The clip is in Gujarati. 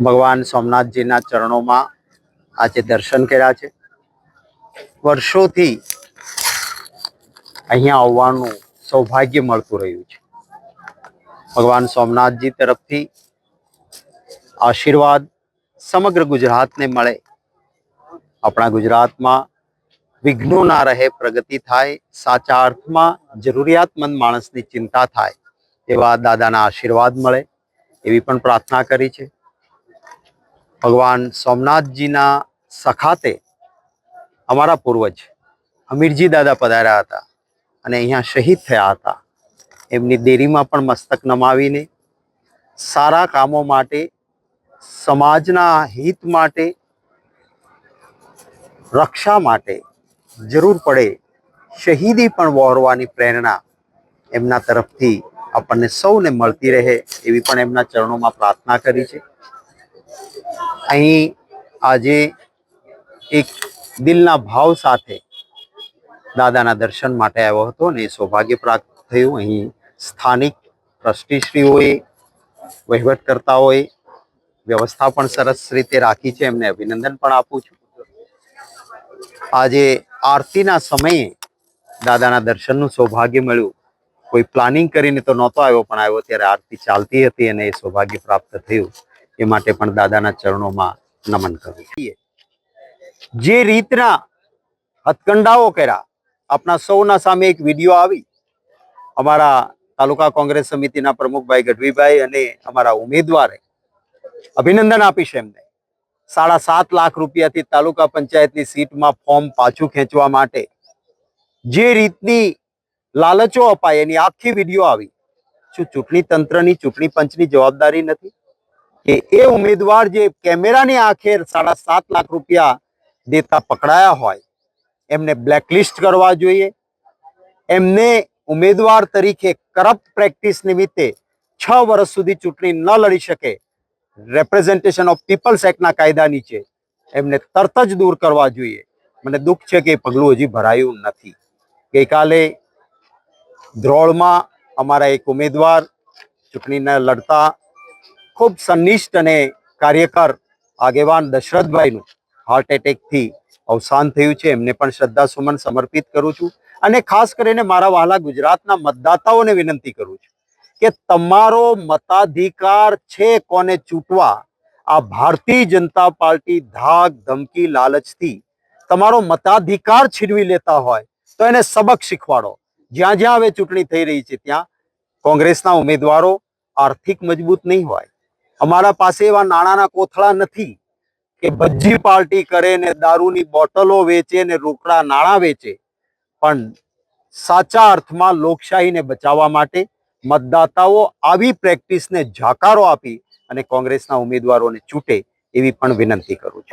ભગવાન સોમનાથજીના ચરણોમાં આજે દર્શન કર્યા છે. વર્ષોથી અહીંયા આવવાનું સૌભાગ્ય મળતું રહ્યું છે. ભગવાન સોમનાથજી તરફથી આશીર્વાદ સમગ્ર ગુજરાતને મળે. આપણા ગુજરાતમાં વિઘ્નો ના રહે, પ્રગતિ થાય, સાચા અર્થમાં જરૂરિયાતમંદ માણસની ચિંતા થાય, એવા દાદાના આશીર્વાદ મળે, એવી પણ પ્રાર્થના કરી છે. ભગવાન સોમનાથજીના સખાતે અમારા પૂર્વજ અમીરજી દાદા પધાર્યા હતા અને અહીંયા શહીદ થયા હતા. એમની દેરીમાં પણ મસ્તક નમાવીને સારા કામો માટે, સમાજના હિત માટે, રક્ષા માટે જરૂર પડે શહીદી પણ વહોરવાની પ્રેરણા એમના તરફથી આપણને સૌને મળતી રહે એવી પણ એમના ચરણોમાં પ્રાર્થના કરી છે. અહીં આજે એક દિલના ભાવ સાથે દાદાના દર્શન માટે આવ્યો હતો અને સૌભાગ્ય પ્રાપ્ત થયું. અહીં સ્થાનિક ટ્રસ્ટીશ્રીઓએ, વહીવટકર્તાઓએ વ્યવસ્થા પણ સરસ રીતે રાખી છે. એમને અભિનંદન પણ આપું છું. આજે આરતીના સમયે દાદાના દર્શનનું સૌભાગ્ય મળ્યું. કોઈ પ્લાનિંગ કરીને તો નહોતો આવ્યો, પણ આવ્યો ત્યારે આરતી ચાલતી હતી અને એ સૌભાગ્ય પ્રાપ્ત થયું. એ માટે પણ દાદાના ચરણોમાં નમન કરું જે રીતના હથકંડાઓ કર્યા આપણા સૌના સામે એક વીડિયો આવી. અમારા તાલુકા કોંગ્રેસ સમિતિના પ્રમુખભાઈ ગઢવીભાઈ અને અમારા ઉમેદવારે અભિનંદન આપીશ એમને. સાડા સાત લાખ રૂપિયાથી તાલુકા પંચાયતની સીટમાં ફોર્મ પાછું ખેંચવા માટે જે રીતની લાલચો અપાય, એની આખી વીડિયો આવી. શું ચૂંટણી તંત્રની, ચૂંટણી પંચની જવાબદારી નથી? કે એ ઉમેદવાર જે કેમેરાની આંખે સાડા સાત લાખ રૂપિયા દેતા પકડાયા હોય, એમને બ્લેકલિસ્ટ કરવા જોઈએ. એમને ઉમેદવાર તરીકે કરપ્ટ પ્રેક્ટિસ નિમિત્તે છ વર્ષ સુધી ચૂંટણી ન લડી શકે. રેપ્રેઝન્ટેશન ઓફ પીપલ્સ એક્ટના કાયદા નીચે એમને તરત જ દૂર કરવા જોઈએ. મને દુઃખ છે કે એ પગલું હજી ભરાયું નથી. ગઈકાલે ધ્રોળમાં અમારા એક ઉમેદવાર ચૂંટણીને લડતા ખૂબ સંનિષ્ઠ અને કાર્યકર આગેવાન દશરથભાઈનું હાર્ટ એટેકથી અવસાન થયું છે. એમને પણ શ્રદ્ધાસુમન સમર્પિત કરું છું અને ખાસ કરીને મારા વહાલા ગુજરાતના મતદાતાઓને વિનંતી કરું છું કે તમારો મતાધિકાર છે કોને ચૂંટવા? આ ભારતીય જનતા પાર્ટી ધાક ધમકી લાલચથી તમારો મતાધિકાર છીનવી લેતા હોય તો એને સબક શીખવાડો. જ્યાં જ્યાં હવે ચૂંટણી થઈ રહી છે ત્યાં કોંગ્રેસના ઉમેદવારો આર્થિક મજબૂત નહીં હોય. અમારા પાસે એવા નાણાંના કોથળા નથી કે ભજ્જી પાર્ટી કરે ને દારૂની બોટલો વેચે ને રોકડા નાણાં વેચે, પણ સાચા અર્થમાં લોકશાહીને બચાવવા માટે મતદાતાઓ આવી પ્રેક્ટિસને જાકારો આપી અને કોંગ્રેસના ઉમેદવારોને ચૂંટે એવી પણ વિનંતી કરું છું.